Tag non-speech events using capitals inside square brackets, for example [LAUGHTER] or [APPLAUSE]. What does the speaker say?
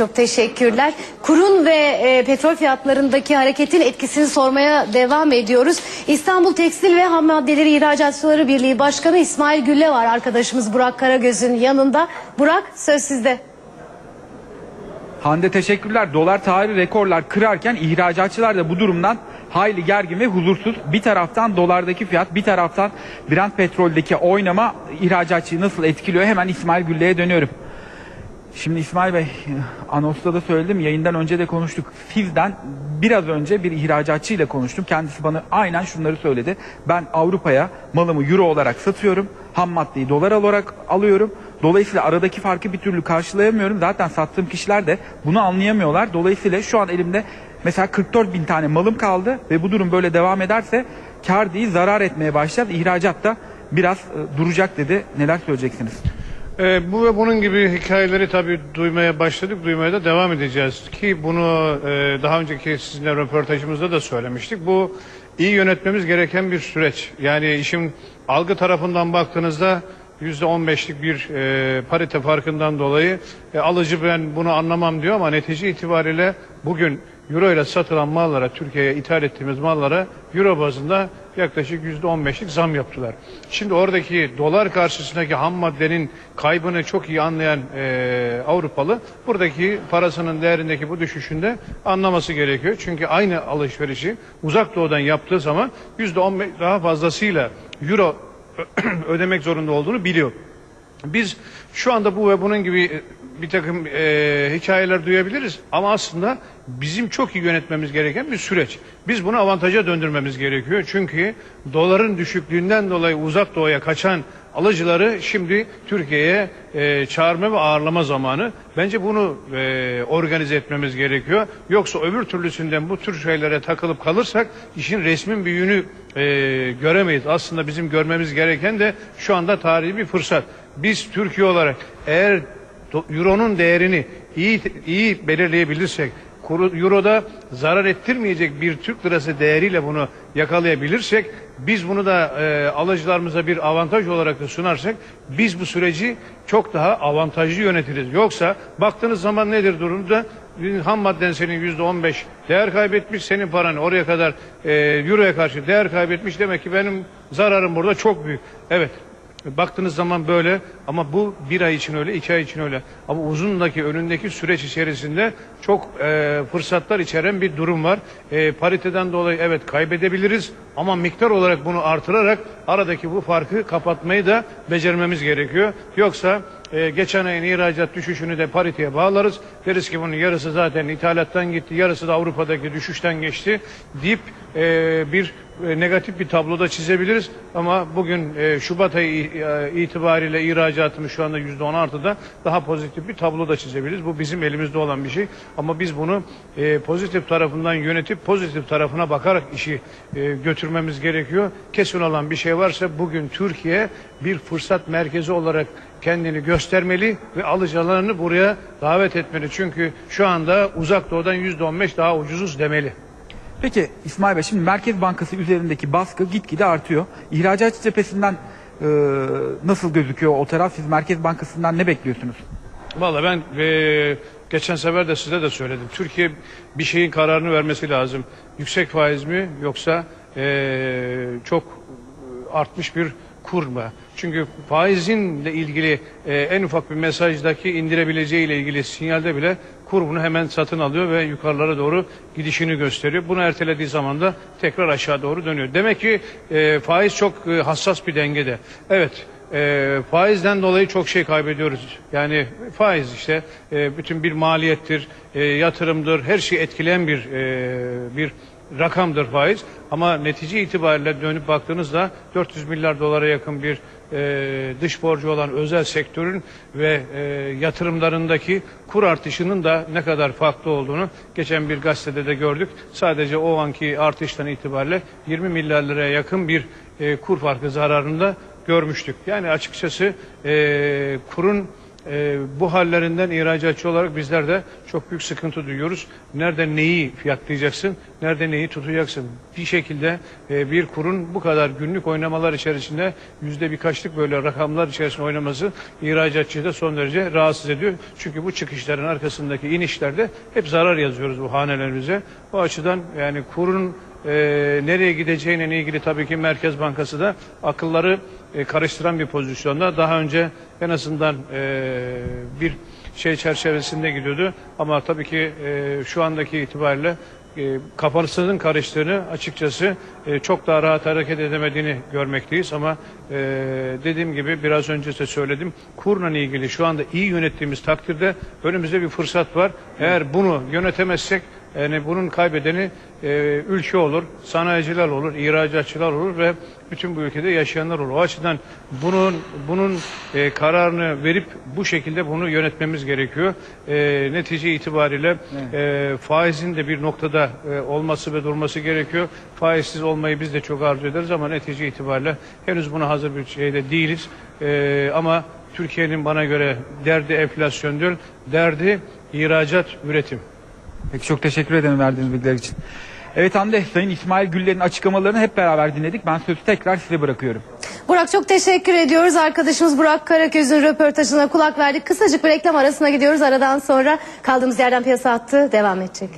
çok teşekkürler. Kurun ve e, petrol fiyatlarındaki hareketin etkisini sormaya devam ediyoruz. İstanbul Tekstil ve Ham İhracatçıları Birliği Başkanı İsmail Gülle var arkadaşımız Burak Karagöz'ün yanında. Burak söz sizde. Hande teşekkürler. Dolar tarihi rekorlar kırarken ihracatçılar da bu durumdan hayli gergin ve huzursuz. Bir taraftan dolardaki fiyat, bir taraftan Brent petroldeki oynama ihracatçıyı nasıl etkiliyor? Hemen İsmail Gülle'ye dönüyorum. Şimdi İsmail Bey, anonsta da söyledim, yayından önce de konuştuk. Sizden biraz önce bir ihracatçı ile konuştum. Kendisi bana aynen şunları söyledi. Ben Avrupa'ya malımı euro olarak satıyorum. Ham maddeyi dolar olarak alıyorum. Dolayısıyla aradaki farkı bir türlü karşılayamıyorum. Zaten sattığım kişiler de bunu anlayamıyorlar. Dolayısıyla şu an elimde mesela 44 bin tane malım kaldı ve bu durum böyle devam ederse kar değil zarar etmeye başlayacağız. İhracat da biraz e, duracak dedi. Neler söyleyeceksiniz? Ee, bu ve bunun gibi hikayeleri tabii duymaya başladık, duymaya da devam edeceğiz. Ki bunu e, daha önceki sizinle röportajımızda da söylemiştik. Bu iyi yönetmemiz gereken bir süreç. Yani işin algı tarafından baktığınızda %15'lik bir e, parite farkından dolayı e, alıcı ben bunu anlamam diyor ama netice itibariyle bugün Euro ile satılan mallara, Türkiye'ye ithal ettiğimiz mallara Euro bazında yaklaşık %15'lik zam yaptılar. Şimdi oradaki dolar karşısındaki ham maddenin kaybını çok iyi anlayan e, Avrupalı buradaki parasının değerindeki bu düşüşünde anlaması gerekiyor. Çünkü aynı alışverişi uzak doğudan yaptığı zaman %15 daha fazlasıyla Euro [CLEARS THROAT] ödemek zorunda olduğunu biliyor. Biz şu anda bu ve bunun gibi e, bir takım e, hikayeler duyabiliriz ama aslında bizim çok iyi yönetmemiz gereken bir süreç. Biz bunu avantaja döndürmemiz gerekiyor. Çünkü doların düşüklüğünden dolayı uzak doğuya kaçan alıcıları şimdi Türkiye'ye e, çağırma ve ağırlama zamanı. Bence bunu e, organize etmemiz gerekiyor. Yoksa öbür türlüsünden bu tür şeylere takılıp kalırsak işin resmin büyüğünü e, göremeyiz. Aslında bizim görmemiz gereken de şu anda tarihi bir fırsat. Biz Türkiye olarak eğer Euro'nun değerini iyi iyi belirleyebilirsek, kuru, Euro'da zarar ettirmeyecek bir Türk lirası değeriyle bunu yakalayabilirsek, biz bunu da e, alıcılarımıza bir avantaj olarak da sunarsak, biz bu süreci çok daha avantajlı yönetiriz. Yoksa baktığınız zaman nedir durumda? Ham madden senin yüzde on beş değer kaybetmiş, senin paran oraya kadar e, Euro'ya karşı değer kaybetmiş. Demek ki benim zararım burada çok büyük. Evet, Baktığınız zaman böyle ama bu bir ay için öyle, iki ay için öyle. Ama uzundaki, önündeki süreç içerisinde çok e, fırsatlar içeren bir durum var. E, pariteden dolayı evet kaybedebiliriz ama miktar olarak bunu artırarak aradaki bu farkı kapatmayı da becermemiz gerekiyor. Yoksa e, geçen ayın ihracat düşüşünü de pariteye bağlarız. Deriz ki bunun yarısı zaten ithalattan gitti, yarısı da Avrupa'daki düşüşten geçti deyip e, bir negatif bir tabloda çizebiliriz. Ama bugün e, Şubat ayı e, itibariyle ihracatımız şu anda yüzde on artıda daha pozitif bir tablo da çizebiliriz. Bu bizim elimizde olan bir şey. Ama biz bunu e, pozitif tarafından yönetip pozitif tarafına bakarak işi e, götürmemiz gerekiyor. Kesin olan bir şey varsa bugün Türkiye bir fırsat merkezi olarak kendini göstermeli ve alıcılarını buraya davet etmeli. Çünkü şu anda uzak doğudan yüzde on beş daha ucuzuz demeli. Peki İsmail Bey şimdi Merkez Bankası üzerindeki baskı gitgide artıyor. İhracatçı cephesinden e, nasıl gözüküyor o taraf? Siz Merkez Bankası'ndan ne bekliyorsunuz? Valla ben e, geçen sefer de size de söyledim. Türkiye bir şeyin kararını vermesi lazım. Yüksek faiz mi yoksa e, çok artmış bir kur mu? Çünkü faizinle ilgili e, en ufak bir mesajdaki indirebileceği ile ilgili sinyalde bile kur bunu hemen satın alıyor ve yukarılara doğru gidişini gösteriyor. Bunu ertelediği zaman da tekrar aşağı doğru dönüyor. Demek ki e, faiz çok e, hassas bir dengede. Evet e, faizden dolayı çok şey kaybediyoruz. Yani faiz işte e, bütün bir maliyettir, e, yatırımdır, her şeyi etkileyen bir e, bir rakamdır faiz. Ama netice itibariyle dönüp baktığınızda 400 milyar dolara yakın bir e, dış borcu olan özel sektörün ve e, yatırımlarındaki kur artışının da ne kadar farklı olduğunu geçen bir gazetede de gördük. Sadece o anki artıştan itibariyle 20 milyar liraya yakın bir e, kur farkı zararında görmüştük. Yani açıkçası e, kurun e, bu hallerinden ihracatçı olarak bizler de çok büyük sıkıntı duyuyoruz. Nerede neyi fiyatlayacaksın, nerede neyi tutacaksın? Bir şekilde e, bir kurun bu kadar günlük oynamalar içerisinde yüzde birkaçlık böyle rakamlar içerisinde oynaması ihracatçıyı da son derece rahatsız ediyor. Çünkü bu çıkışların arkasındaki inişlerde hep zarar yazıyoruz bu hanelerimize. O açıdan yani kurun e, nereye gideceğine ilgili tabii ki Merkez Bankası da akılları e, karıştıran bir pozisyonda. Daha önce en azından e, bir şey çerçevesinde gidiyordu. Ama tabii ki e, şu andaki itibariyle e, kafasının karıştığını açıkçası e, çok daha rahat hareket edemediğini görmekteyiz. Ama e, dediğim gibi biraz önce de söyledim. Kurla ilgili şu anda iyi yönettiğimiz takdirde önümüzde bir fırsat var. Eğer bunu yönetemezsek yani bunun kaybedeni e, ülke olur, sanayiciler olur, ihracatçılar olur ve bütün bu ülkede yaşayanlar olur. O açıdan bunun bunun e, kararını verip bu şekilde bunu yönetmemiz gerekiyor. E, netice itibariyle e, faizin de bir noktada e, olması ve durması gerekiyor. Faizsiz olmayı biz de çok arzu ederiz ama netice itibariyle henüz buna hazır bir şeyde değiliz. E, ama Türkiye'nin bana göre derdi enflasyon değil, derdi ihracat, üretim. Peki çok teşekkür ederim verdiğiniz bilgiler için. Evet Hande, Sayın İsmail Güller'in açıklamalarını hep beraber dinledik. Ben sözü tekrar size bırakıyorum. Burak çok teşekkür ediyoruz. Arkadaşımız Burak Karaköz'ün röportajına kulak verdik. Kısacık bir reklam arasına gidiyoruz. Aradan sonra kaldığımız yerden piyasa hattı devam edecek.